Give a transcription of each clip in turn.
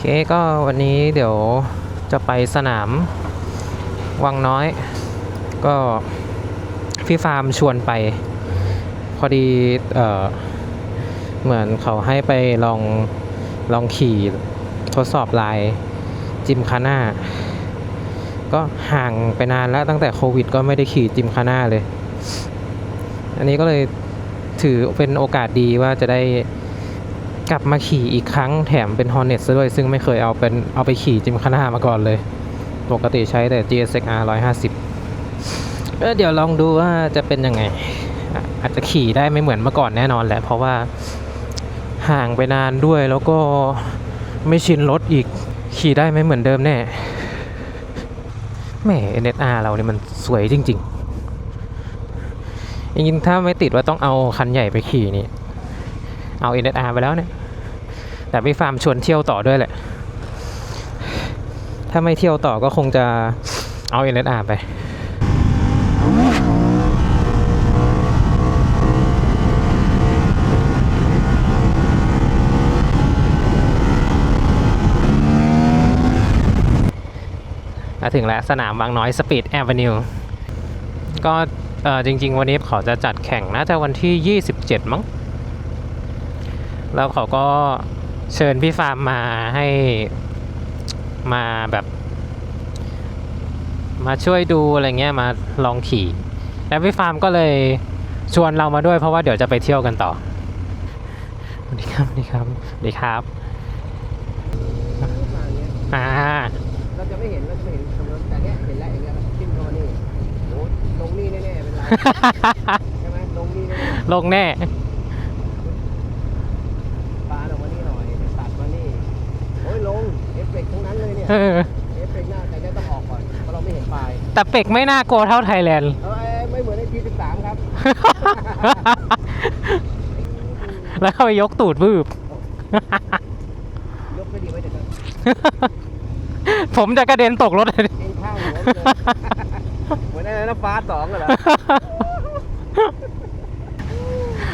เคก็วันนี้เดี๋ยวจะไปสนามวังน้อย ก็พี่ฟาร์มชวนไป พอดีเออเหมือนเขาให้ไปลองลองขี่ทดสอบลายจิมคาน่าก็ห่างไปนานแล้วตั้งแต่โควิด ก็ไม่ได้ขี่จิมคาน่าเลย อันนี้ก็เลยถือเป็นโอกาสดีว่าจะได้ กลับมาขี่อีกครั้งแถมเป็น Hornet ซะด้วย ซึ่งไม่เคยเอาเป็นเอาไปขี่จิมคานามาก่อนเลย ปกติใช้แต่ GSXR 150เออเดี๋ยวลองดูว่าจะเป็นยังไงอะอาจจะขี่ได้ไม่เหมือนเมื่อก่อนแน่นอนแหละ เพราะว่าห่างไปนานด้วยแล้วก็ไม่ชินรถอีกขี่ได้ไม่เหมือนเดิมแน่แหม NSR เราเนี่ยมันสวยจริง ๆ จริงๆ ถ้าไม่ติดว่าต้องเอาคันใหญ่ไปขี่นี่ เอา NSR ไปแล้วเนี่ย แต่พี่ฟาร์มชวนเที่ยวต่อด้วยแหละ ถ้าไม่เที่ยวต่อก็คงจะเอา NSR ไปมาถึงแล้วสนามบางน้อยสปีดแอเวนิวก็จริง ๆ วันนี้เขาจะจัดแข่งน่าจะวันที่ 27 มั้ง แล้วเขาก็ เชิญพี่ฟาร์มมาให้มาแบบ มาช่วยดูอะไรเงี้ยมาลองขี่ แล้วพี่ฟาร์มก็เลยชวนเรามาด้วยเพราะว่าเดี๋ยวจะไปเที่ยวกันต่อสวัสดีครับสวัสดีครับสวัสดีครับมาอย่างเงี้ยอ่าเราจะไม่เห็นเราจะไม่เห็นตรงนั้นแต่เนี้ยเห็นแล้วอย่างเงี้ยขึ้นเข้ามานี่โอ้ลงนี่แน่ๆเป็นไรใช่ไหมลงนี่แน่ลงแน่ ๆปาดออกมานี่หน่อยตัดมานี่โอ้ยลงเอฟเฟกต์ทั้งนั้น เออ เอฟเฟกต์หน้าแต่จะต้องออกก่อนเพราะเราไม่เห็นปลายแต่เป็กไม่น่ากลัวเท่าไทยแลนด์ เอ้ยไม่เหมือนในทีสิบสามครับ แล้วเข้าไปยกตูดบืบ ยกไม่ดีไว้เดี๋ยวจะผมจะกระเด็นตกรถเลย เองข้างหัวเลยเหมือนอะไรนะฟ้าสองเหรอ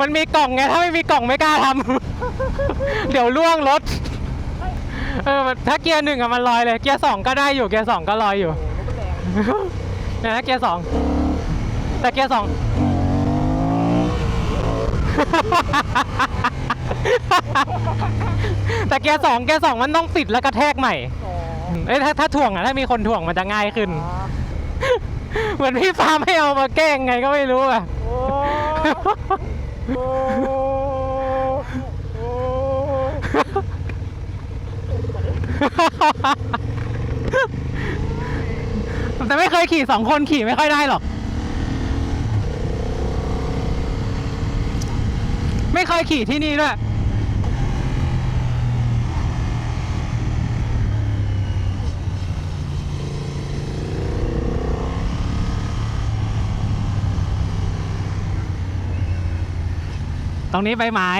มันมีกล่องไง ถ้าไม่มีกล่องไม่กล้าทำ เดี๋ยวล่วงรถ เออถ้าเกียร์หนึ่งอะมันลอยเลย เกียร์สองก็ได้อยู่ เกียร์สองก็ลอยอยู่โอ้โหมันแรงเนี่ยนะเกียร์สองแต่เกียร์สอง แต่เกียร์สองเกียร์สองมันต้องปิดแล้วกระแทกใหม่อ๋อเอ้ยถ้าถ้าถ่วงอะถ้ามีคนถ่วงมันจะง่ายขึ้น เหมือนพี่ฟาร์มให้เอามาแกล้งไงก็ไม่รู้อะ โอ้โอ้โอ้ แต่ไม่เคยขี่สองคนขี่ไม่ค่อยได้หรอก ไม่เคยขี่ที่นี่ด้วย ตรงนี้ใบไม้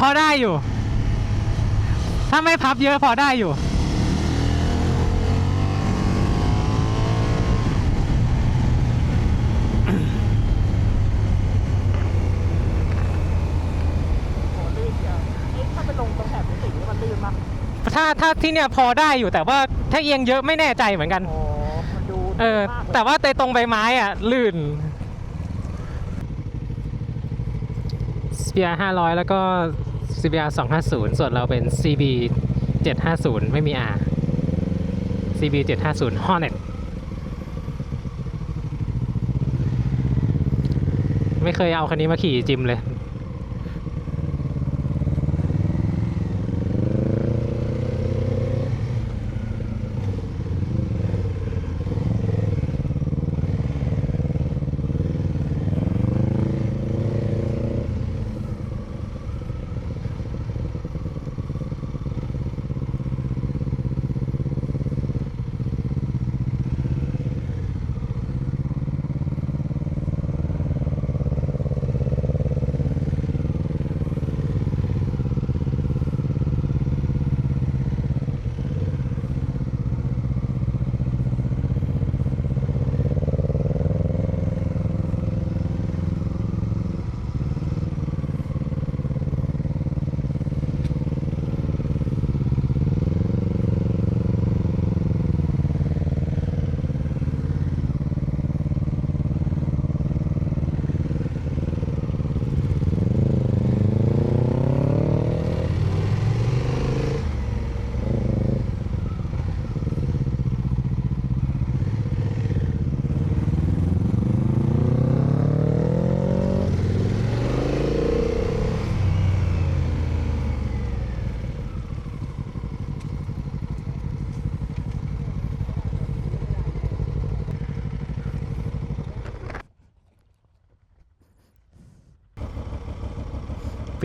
พ อได้อยู่ ถ้าไม่พับเยอะพอได้อยู่ถ้าไปลงตรงแถบนี้สิ่งนี้มันลื่นมากถ้าถ้าที่เนี่ยพอได้อยู่แต่ว่าถ้าเอียงเยอะไม่แน่ใจเหมือนกันโอ้มันดูเออมากเลยแต่ว่าในตรงใบไม้อะ ลื่นสเปียห้าร้อยแล้วก็ CBR 250 ส่วนเราเป็น CB 750 ไม่มี R CB 750 Hornet ไม่เคยเอาคันนี้มาขี่จิมเลย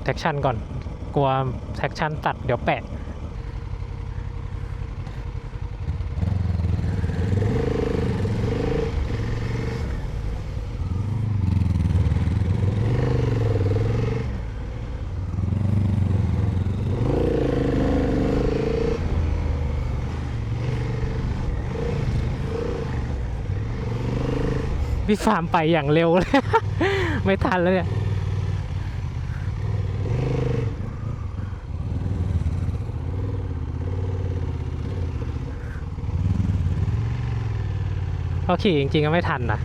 ดแท็กชันก่อน กลัวแท็กชันตัดเดี๋ยวแปะพี่ฟาร์มไปอย่างเร็วเลย ไม่ทันแล้วเนี่ย ขาขี่จริงๆก็ไม่ทันนะ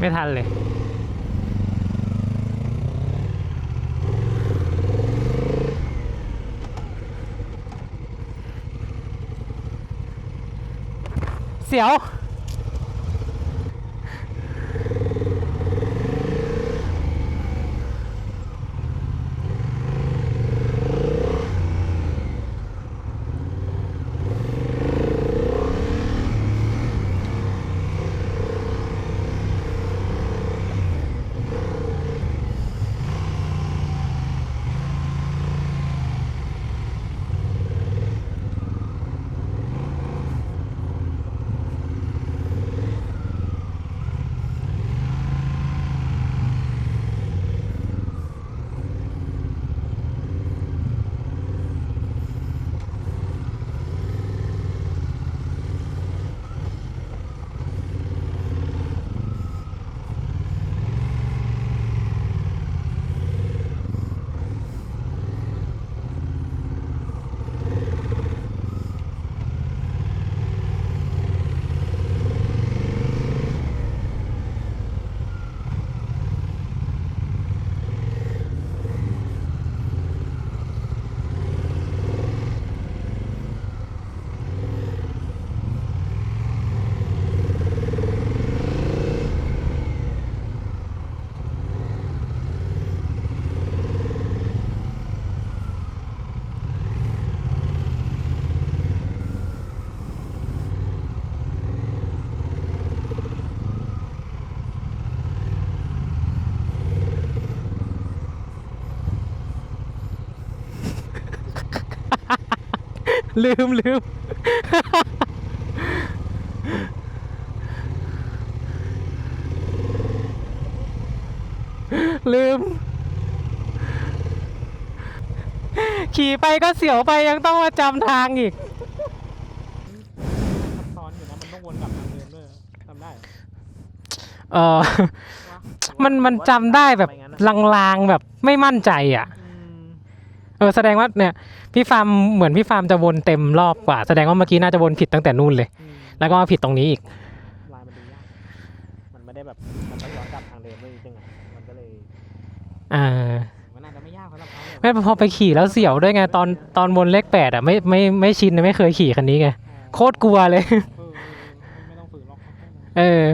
ไม่ทันเลยเสียว ลืมลืมลืม ขี่ไปก็เสียวไปยังต้องมาจำทางอีกซับซ้อนอยู่นะมันต้องวนกลับทางเดิมด้วยทำได้เออมันมันจำได้แบบลางๆแบบไม่มั่นใจอะ เออแสดงว่าเนี่ยพี่ฟาร์มเหมือนพี่ฟาร์มจะวนเต็มรอบกว่า แสดงว่าเมื่อกี้น่าจะวนผิดตั้งแต่นู่นเลย แล้วก็มาผิดตรงนี้อีกลายมันดูยากมันไม่ได้แบบมันต้องย้อนกลับทางเดิมด้วยจริงๆอะมันก็เลยอ่ามันอาจจะไม่ยากสำหรับเขาหรอกไม่พอไปขี่แล้วเสียวด้วยไงตอนตอนวนเลขแปดอะไม่ไม่ไม่ชินไม่เคยขี่คันนี้ไงโคตรกลัวเลย เออเออไม่ต้องฝืนหรอกเขาแค่นั้นเออ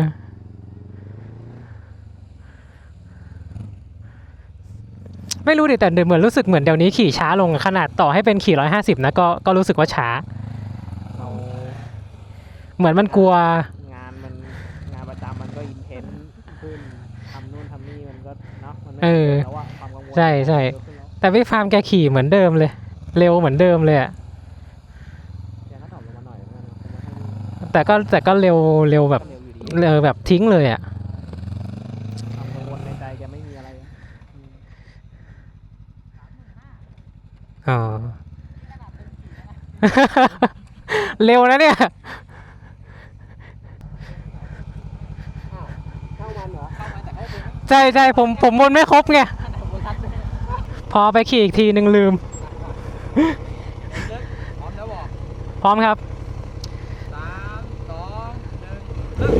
ไม่รู้ดิแต่เหมือนรู้สึกเหมือนเดี๋ยวนี้ขี่ช้าลงขนาดต่อให้เป็นขี่ร้อยห้าสิบนะก็ก็รู้สึกว่าช้าเราเหมือนมันกลัว งานมันงานประจำมันก็อินเทนส์ขึ้นทำนู่นทำนี่มันก็เนาะมันไม่เออ แล้วว่าความกังวลใช่ใช่เยอะขึ้นแล้วแต่พี่ฟาร์มแกขี่เหมือนเดิมเลย เร็วเหมือนเดิมเลยอะแกก็ตอบลงมาหน่อยนะคงไม่ให้แต่ก็แต่ก็เร็วเร็วแบบก็เร็วอยู่ดีเร็วแบบทิ้งเลยอะความกังวลในใจแกไม่มีอะไรอะ อ๋อ เร็วนะเนี่ย ใช่ใช่ผมผมวนไม่ครบไง พอไปขี่อีกทีหนึ่งลืม พร้อมแล้วบอกพร้อมครับ สามสองหนึ่งเริ่ม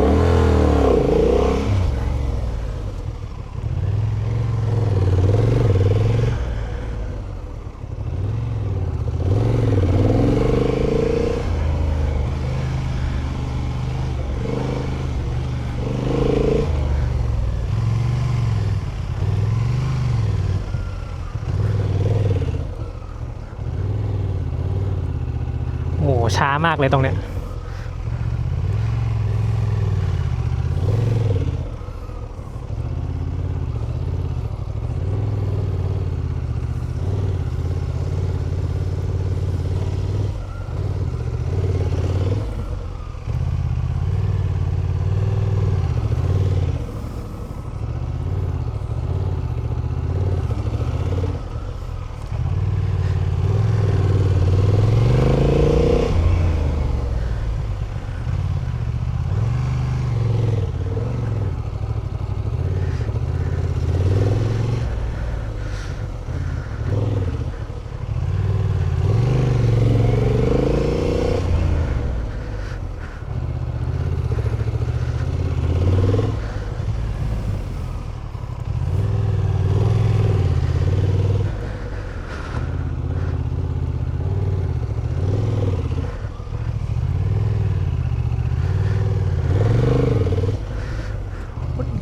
โอ้โหช้ามากเลยตรงเนี้ย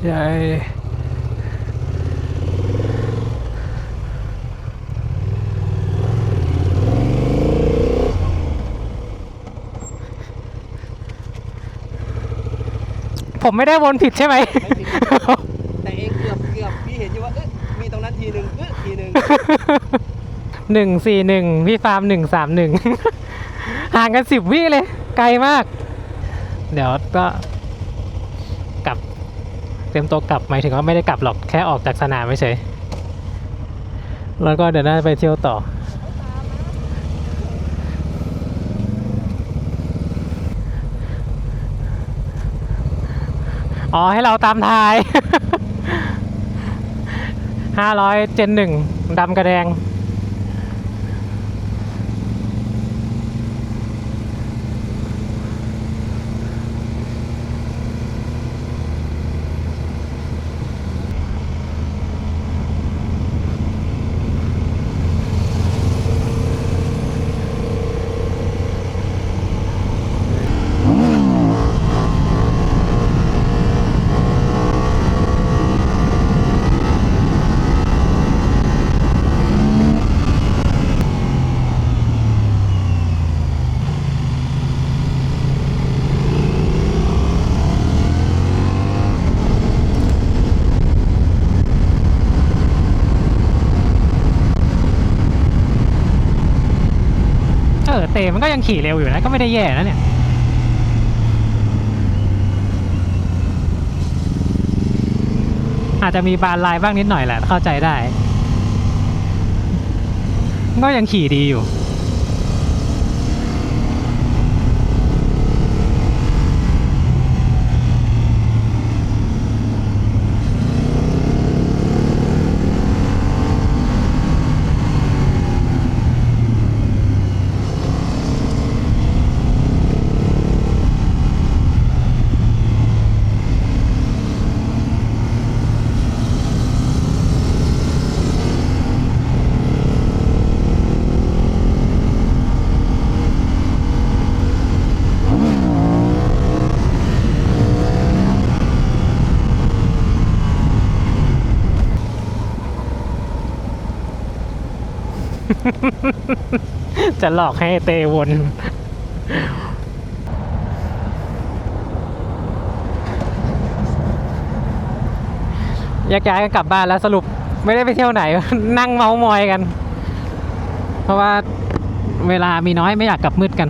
ใหญ่ ผมไม่ได้วนผิดใช่ไหมแต่เองเกือบเกือบพี่เห็นอยู่ว่าเอ๊ะมีตรงนั้นทีหนึ่งเอ๊ะทีหนึ่งหนึ่งสี่หนึ่งพี่ฟาร์มหนึ่งสามหนึ่ง ห่างกันสิบวิเลย ไกลมาก เดี๋ยวก็กลับ เตรียมตัวกลับหมายถึงว่าไม่ได้กลับหรอกแค่ออกจากสนามไม่เฉยแล้วก็เดี๋ยวน่าจะไปเที่ยวต่อ อ๋อ ให้เราตามทายห้าร้อยเจนหนึ่งดำกระแดง มันก็ยังขี่เร็วอยู่นะ ก็ไม่ได้แย่นะเนี่ย อาจจะมีบานลายบ้างนิดหน่อยแหละ เข้าใจได้ ก็ยังขี่ดีอยู่ จะหลอกให้เตวน ยกย้ายกันกลับบ้านแล้วสรุปไม่ได้ไปเที่ยวไหน นั่งเมามอยกัน เพราะว่าเวลามีน้อยไม่อยากกลับมืดกัน